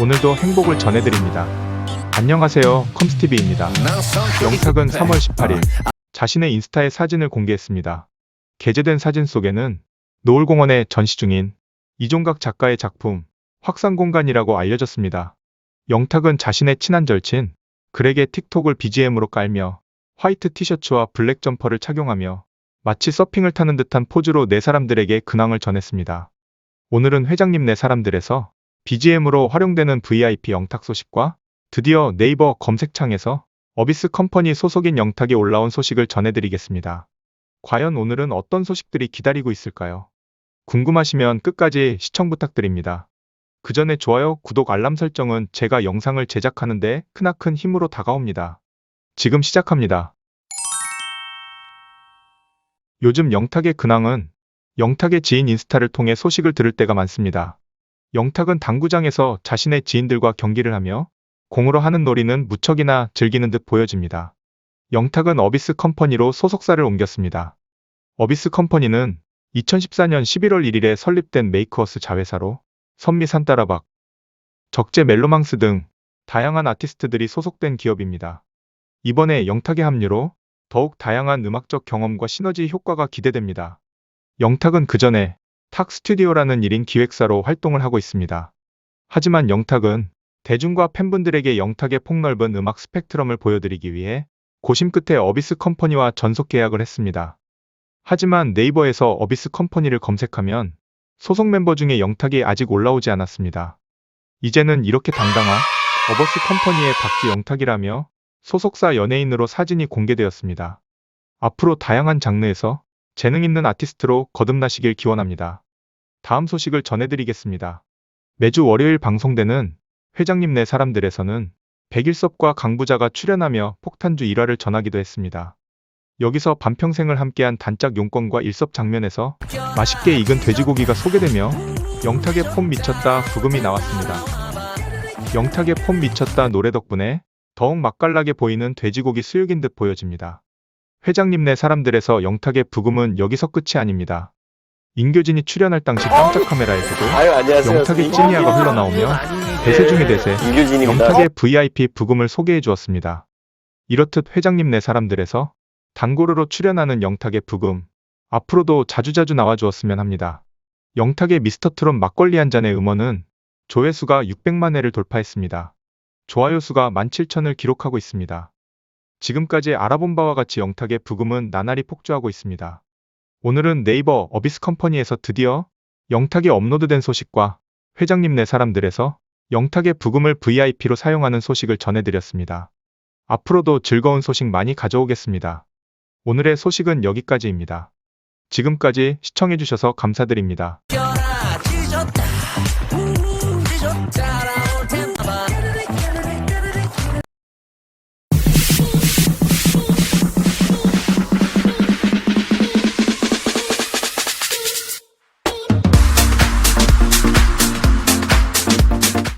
오늘도 행복을 전해드립니다. 안녕하세요. 컴스티비입니다. 영탁은 3월 18일 자신의 인스타에 사진을 공개했습니다. 게재된 사진 속에는 노을공원에 전시 중인 이종각 작가의 작품 확산공간이라고 알려졌습니다. 영탁은 자신의 친한 절친 그렉의 틱톡을 BGM으로 깔며 화이트 티셔츠와 블랙 점퍼를 착용하며 마치 서핑을 타는 듯한 포즈로 네 사람들에게 근황을 전했습니다. 오늘은 회장님 네 사람들에서 BGM으로 활용되는 VIP 영탁 소식과 드디어 네이버 검색창에서 어비스 컴퍼니 소속인 영탁이 올라온 소식을 전해드리겠습니다. 과연 오늘은 어떤 소식들이 기다리고 있을까요? 궁금하시면 끝까지 시청 부탁드립니다. 그 전에 좋아요, 구독, 알람 설정은 제가 영상을 제작하는데 크나큰 힘으로 다가옵니다. 지금 시작합니다. 요즘 영탁의 근황은 영탁의 지인 인스타를 통해 소식을 들을 때가 많습니다. 영탁은 당구장에서 자신의 지인들과 경기를 하며 공으로 하는 놀이는 무척이나 즐기는 듯 보여집니다. 영탁은 어비스 컴퍼니로 소속사를 옮겼습니다. 어비스 컴퍼니는 2014년 11월 1일에 설립된 메이크어스 자회사로 선미 산따라박, 적재 멜로망스 등 다양한 아티스트들이 소속된 기업입니다. 이번에 영탁의 합류로 더욱 다양한 음악적 경험과 시너지 효과가 기대됩니다. 영탁은 그 전에 탁 스튜디오라는 1인 기획사로 활동을 하고 있습니다. 하지만 영탁은 대중과 팬분들에게 영탁의 폭넓은 음악 스펙트럼을 보여드리기 위해 고심 끝에 어비스 컴퍼니와 전속 계약을 했습니다. 하지만 네이버에서 어비스 컴퍼니를 검색하면 소속 멤버 중에 영탁이 아직 올라오지 않았습니다. 이제는 이렇게 당당한 어버스 컴퍼니의 박지 영탁이라며 소속사 연예인으로 사진이 공개되었습니다. 앞으로 다양한 장르에서 재능 있는 아티스트로 거듭나시길 기원합니다. 다음 소식을 전해드리겠습니다. 매주 월요일 방송되는 회장님 네 사람들에서는 백일섭과 강부자가 출연하며 폭탄주 일화를 전하기도 했습니다. 여기서 반평생을 함께한 단짝 용건과 일섭 장면에서 맛있게 익은 돼지고기가 소개되며 영탁의 폼 미쳤다 부금이 나왔습니다. 영탁의 폼 미쳤다 노래 덕분에 더욱 맛깔나게 보이는 돼지고기 수육인 듯 보여집니다. 회장님 네 사람들에서 영탁의 부금은 여기서 끝이 아닙니다. 인교진이 출연할 당시 깜짝 카메라에서도 아유 안녕하세요. 영탁의 찐이야가 흘러나오며 대세 중의 대세 임규진입니다. 영탁의 VIP 부금을 소개해 주었습니다. 이렇듯 회장님 네 사람들에서 단고르로 출연하는 영탁의 부금 앞으로도 자주자주 나와 주었으면 합니다. 영탁의 미스터 트롯 막걸리 한 잔의 음원은 조회수가 600만 회를 돌파했습니다. 좋아요 수가 17,000을 기록하고 있습니다. 지금까지 알아본 바와 같이 영탁의 부금은 나날이 폭주하고 있습니다. 오늘은 네이버 어비스 컴퍼니에서 드디어 영탁이 업로드된 소식과 회장님 네 사람들에서 영탁의 부금을 VIP로 사용하는 소식을 전해드렸습니다. 앞으로도 즐거운 소식 많이 가져오겠습니다. 오늘의 소식은 여기까지입니다. 지금까지 시청해주셔서 감사드립니다.